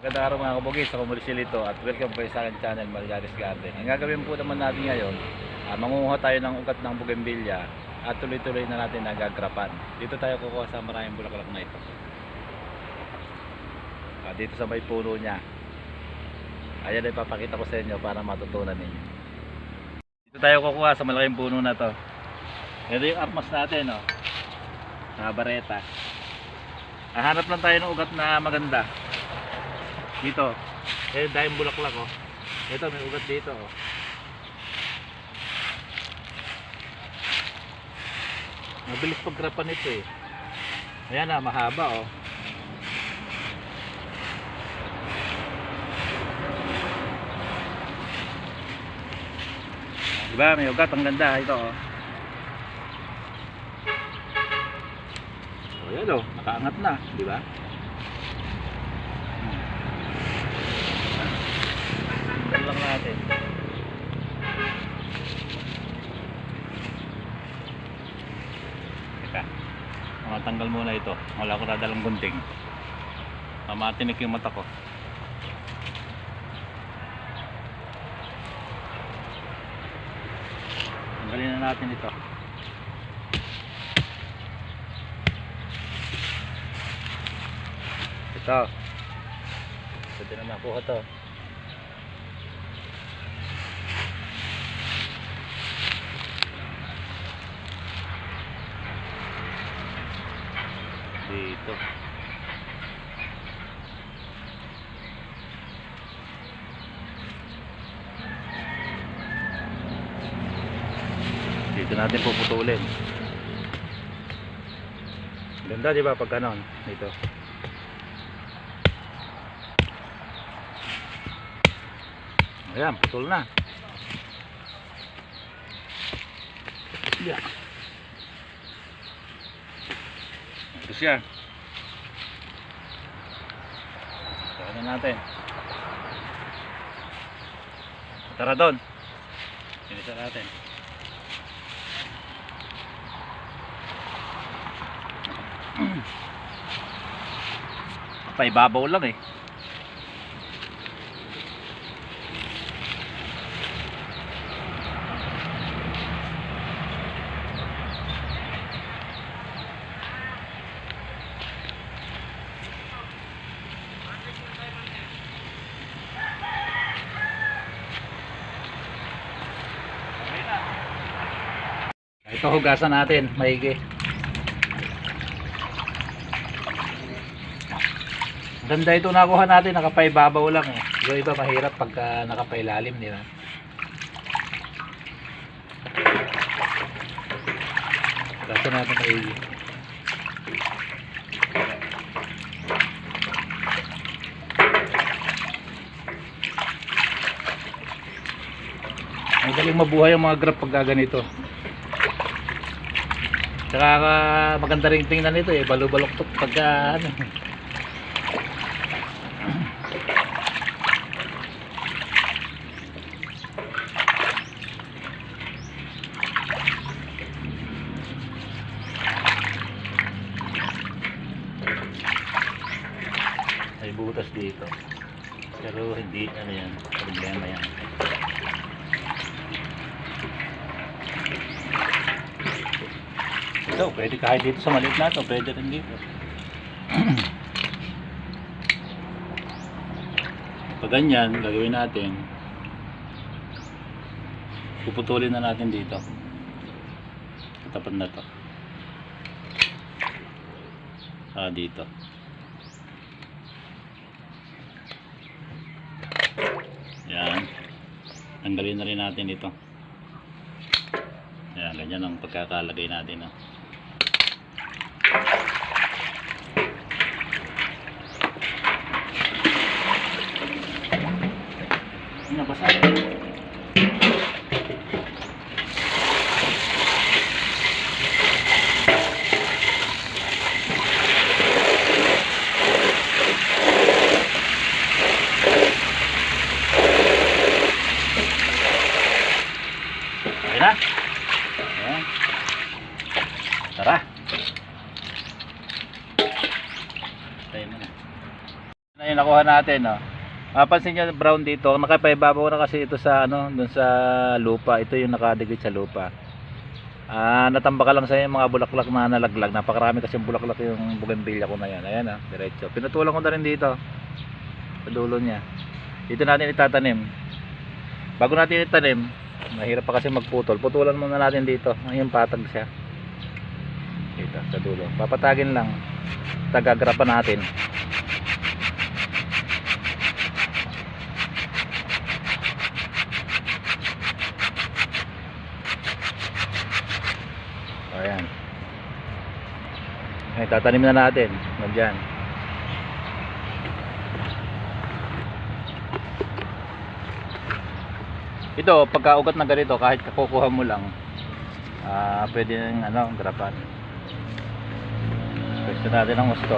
Magandang araw mga kabugis, ako muli si at welcome po sa akin channel Mariaris Garden. Ang gagawin po naman natin ngayon, uh, mangunguha tayo ng ugat ng bougainvillea at tuloy-tuloy na natin nagagrapan. Dito tayo kukuha sa maraming bulaklak na ito. Ah, dito sa may puno niya. Ayan ay papakita ko sa inyo para matutunan ninyo. Dito tayo kukuha sa malaking puno na to. Ito yung armas natin, oh. Sa bareta. Hahanap lang tayo ng ugat na maganda. Dito. Eh, dahil bulaklak oh. Ito, may ugat dito oh. Mabilis pagkrapan ito eh. Ayan na, mahaba oh. Diba, may ugat, ang ganda ito oh. Oh, yan oh, nakaangat na, di ba? Ito lang natin. Teka. Matanggal muna ito. Wala ko nadalang gunting. Mamatinik yung mata ko. Tanggalin na natin ito. Ito. Pwede na nakuha to. Dito. Dito natin puputulin. Ganda di ba pag ganon? Dito. Ayan putol na. Yeah. ito siya Na natin. Tara doon. Sinisa natin. Paibabaw lang eh ito hugasan natin maigi. Ganda ito nakuha natin nakapaibabaw lang eh. Yung iba mahirap pagka nakapailalim di ba? Hugasan natin maigi. Ang galing mabuhay ang mga grab pagka ganito Tsaka ah, maganda rin tingnan nito eh, balubaloktot pagka ano. May butas dito. Pero hindi ano yan, problema yan. Ito, pwede kahit dito sa maliit na ito, pwede rin dito. Pag ganyan, gagawin natin, puputulin na natin dito. Tapat na to. Ah, dito. Yan. Tanggalin na rin natin ito. Yan, ganyan ang pagkakalagay natin. ah. Ano ba Okay na? Ayan. Tara. Tayo mo na. Na yung nakuha natin, no. Mapansin nyo brown dito, nakapaibabaw na kasi ito sa ano, dun sa lupa. Ito yung nakadikit sa lupa. Ah, natamba ka lang sa yung mga bulaklak na nalaglag. Napakarami kasi yung bulaklak yung bougainvillea ko na yan. Ayan ah, diretso. Pinutulan ko na rin dito. Sa dulo niya. Dito natin itatanim. Bago natin itanim, mahirap pa kasi magputol. Putulan muna natin dito. Ayun patag siya. Dito sa dulo. Papatagin lang. Tagagrapan natin. Ayan. Ay, tatanim na natin. Nandiyan. Ito, pagka ugat na ganito, kahit kakukuha mo lang, ah pwede nang ano, grapan. Pwede natin ang gusto.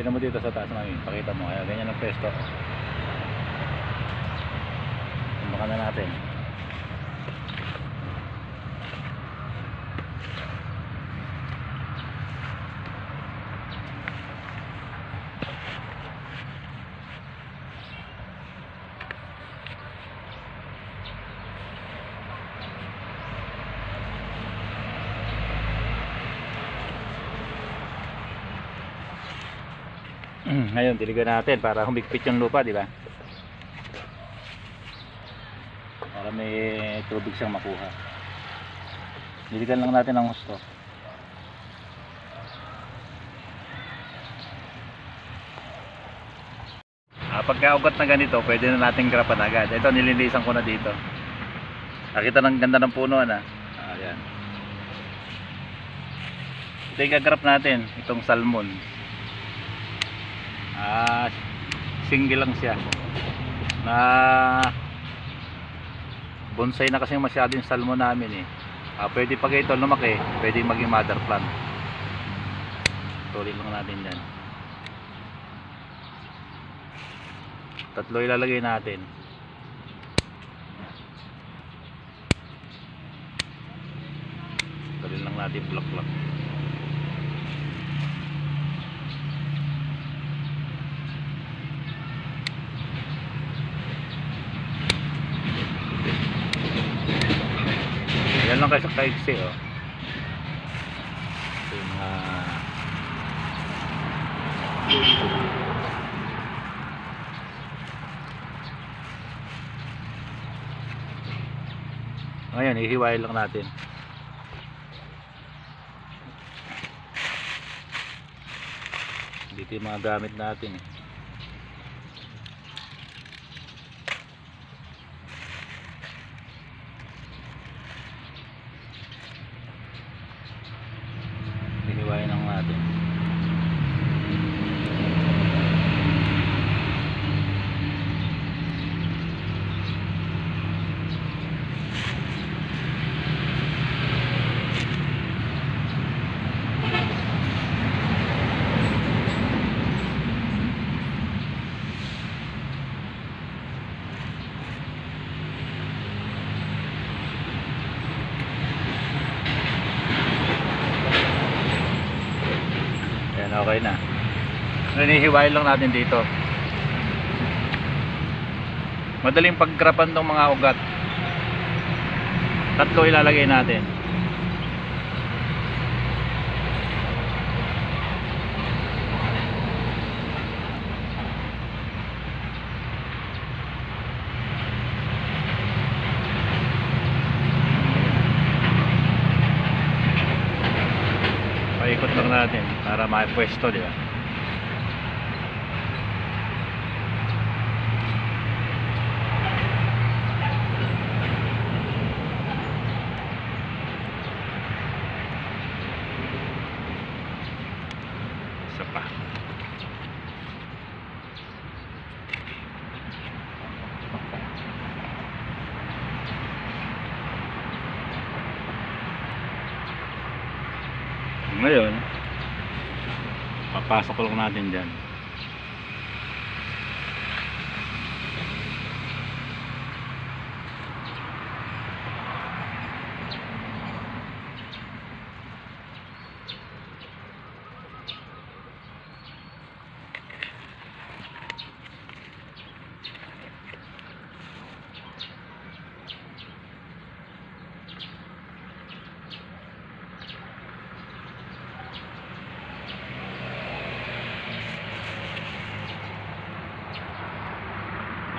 Tingnan mo dito sa taas namin, pakita mo, kaya ganyan ang pesto. Na natin. Ngayon, diligan natin para humigpit yung lupa, di ba? Para may tubig siyang makuha. Diligan lang natin ang gusto. Ah, pagka ugat na ganito, pwede na natin grapan agad. Ito, nilinisan ko na dito. Nakita ng ganda ng puno, na. Ayan. Ito yung gagrap natin, itong salmon. Ah, single lang siya. Na bonsai na kasi masyado yung salmon namin eh. Ah, pwede pag ito lumaki, pwede maging mother plant. Tuloy lang natin yan. Tatlo ilalagay natin. Tuloy lang natin block-block. Yan lang kayo sa kaigsi oh. Ito yung mga Ngayon, ihiwain lang natin. Dito yung mga gamit natin eh. Hiniwain lang natin. Yan, okay na. Nanihiwain lang natin dito. Madaling pagkrapan tong mga ugat. Tatlo ilalagay natin. Natin para maipwesto, di ba? Isa pa. Ngayon, papasok ko lang natin dyan.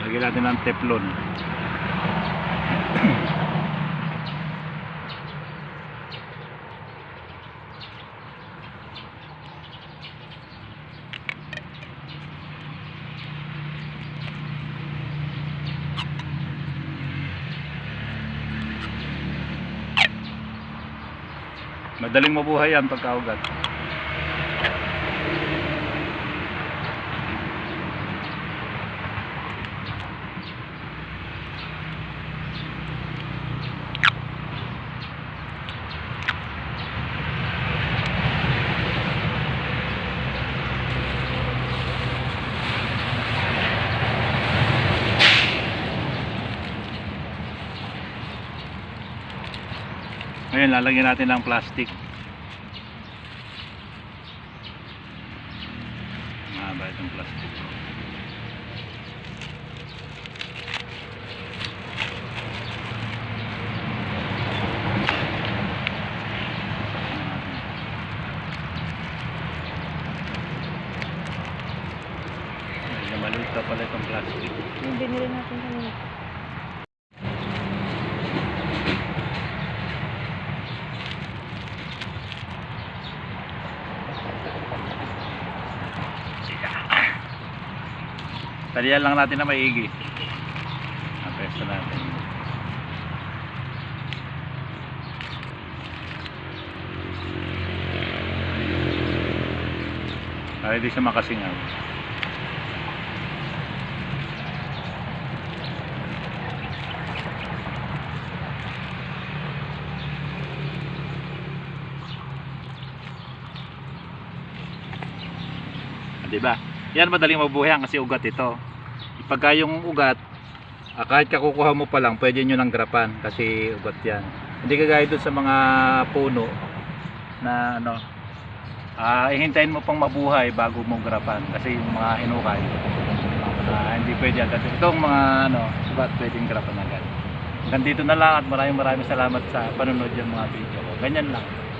Lagyan natin ng teflon. Madaling mabuhay yan pagkaugat. Ngayon, lalagyan natin ng plastic. Mahaba itong plastic. Maliit pa pala itong plastic. Yung binili natin kanina. Talian lang natin na maigi. Apesto natin. Para hindi siya makasingaw. Di ba? Yan madaling mabuhay kasi ugat ito. Pagka yung ugat, ah, kahit kakukuha mo pa lang, pwede nyo nang grapan kasi ugat yan. Hindi kagaya doon sa mga puno na ano, ah, ihintayin mo pang mabuhay bago mo grapan kasi yung mga hinukay, ah, hindi pwede agad. Itong mga ano, ugat pwedeng grapan agad. Hanggang dito na lang at maraming maraming salamat sa panunod yung mga video ko. Ganyan lang.